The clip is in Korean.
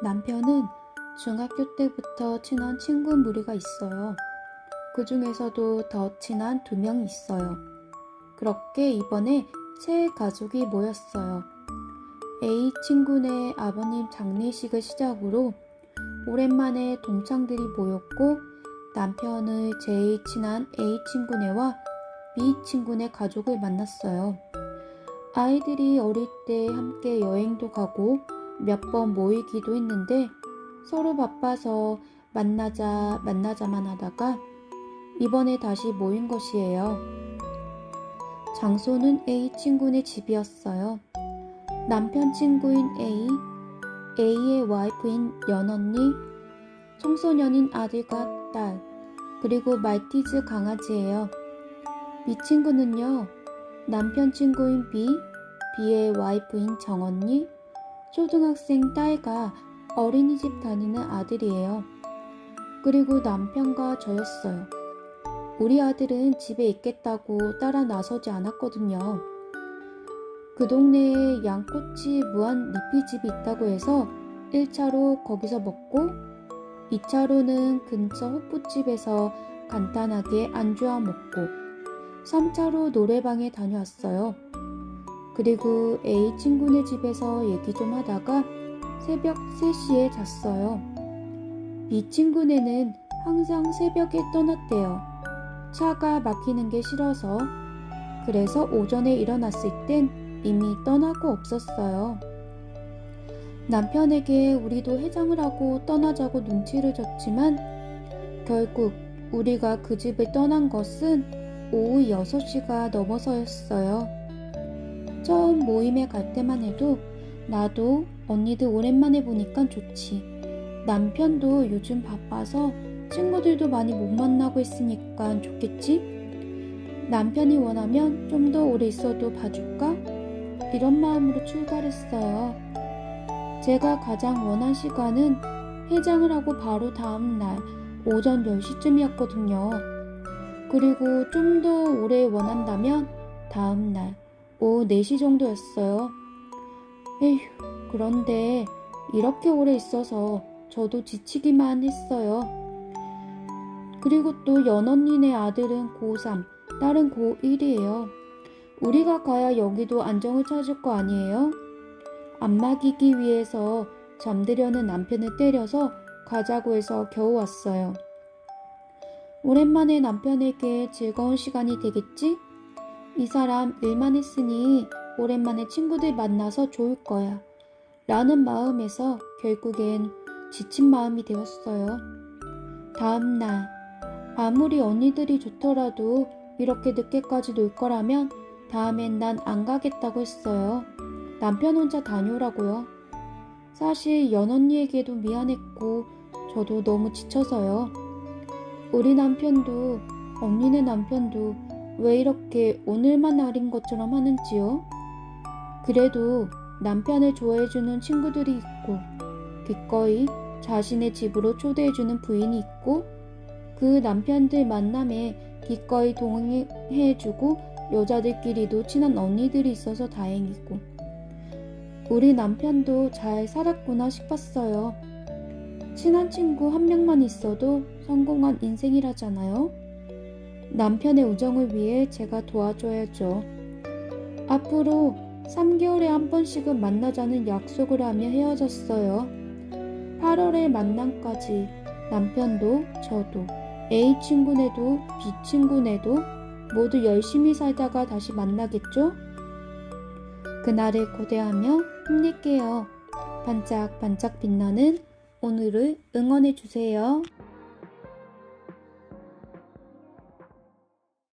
남편은 중학교 때부터 친한 친구 무리가 있어요. 그 중에서도 더 친한 두 명이 있어요. 그렇게 이번에 새 가족이 모였어요. A 친구네 아버님 장례식을 시작으로 오랜만에 동창들이 모였고 남편의 제일 친한 A 친구네와 B 친구네 가족을 만났어요. 아이들이 어릴 때 함께 여행도 가고 몇 번 모이기도 했는데 서로 바빠서 만나자 만나자만 하다가 이번에 다시 모인 것이에요. 장소는 A 친구네 집이었어요. 남편 친구인 A, A의 와이프인 연언니, 청소년인 아들과 딸, 그리고 말티즈 강아지예요. B 친구는요, 남편 친구인 B, B의 와이프인 정언니, 초등학생 딸과 어린이집 다니는 아들이에요. 그리고 남편과 저였어요. 우리 아들은 집에 있겠다고 따라 나서지 않았거든요. 그 동네에 양꼬치 무한 리필집이 있다고 해서 1차로 거기서 먹고 2차로는 근처 호프집에서 간단하게 안주와 먹고 3차로 노래방에 다녀왔어요. 그리고 A 친구네 집에서 얘기 좀 하다가 새벽 3시에 잤어요. B 친구네는 항상 새벽에 떠났대요. 차가 막히는 게 싫어서. 그래서 오전에 일어났을 땐 이미 떠나고 없었어요. 남편에게 우리도 해장을 하고 떠나자고 눈치를 줬지만 결국 우리가 그 집을 떠난 것은 오후 6시가 넘어서였어요. 처음 모임에 갈 때만 해도 나도 언니들 오랜만에 보니까 좋지. 남편도 요즘 바빠서 친구들도 많이 못 만나고 있으니까 좋겠지? 남편이 원하면 좀 더 오래 있어도 봐줄까? 이런 마음으로 출발했어요. 제가 가장 원한 시간은 해장을 하고 바로 다음 날 오전 10시쯤이었거든요. 그리고 좀 더 오래 원한다면 다음 날 오후 4시 정도였어요. 에휴, 그런데 이렇게 오래 있어서 저도 지치기만 했어요. 그리고 또 연언니네 아들은 고3, 딸은 고1이에요. 우리가 가야 여기도 안정을 찾을 거 아니에요? 안 막이기 위해서 잠들려는 남편을 때려서 가자고 해서 겨우 왔어요. 오랜만에 남편에게 즐거운 시간이 되겠지? 이 사람 일만 했으니 오랜만에 친구들 만나서 좋을 거야. 라는 마음에서 결국엔 지친 마음이 되었어요. 다음날, 아무리 언니들이 좋더라도 이렇게 늦게까지 놀 거라면 다음엔 난 안 가겠다고 했어요. 남편 혼자 다녀오라고요. 사실 연언니에게도 미안했고 저도 너무 지쳐서요. 우리 남편도 언니네 남편도 왜 이렇게 오늘만 날인 것처럼 하는지요? 그래도 남편을 좋아해주는 친구들이 있고 기꺼이 자신의 집으로 초대해주는 부인이 있고 그 남편들 만남에 기꺼이 동행해주고 여자들끼리도 친한 언니들이 있어서 다행이고 우리 남편도 잘 살았구나 싶었어요. 친한 친구 한 명만 있어도 성공한 인생이라잖아요. 남편의 우정을 위해 제가 도와줘야죠. 앞으로 3개월에 한 번씩은 만나자는 약속을 하며 헤어졌어요. 8월의 만남까지 남편도 저도 A 친구네도 B 친구네도 모두 열심히 살다가 다시 만나겠죠? 그날을 고대하며 힘낼게요. 반짝반짝 빛나는 오늘을 응원해주세요.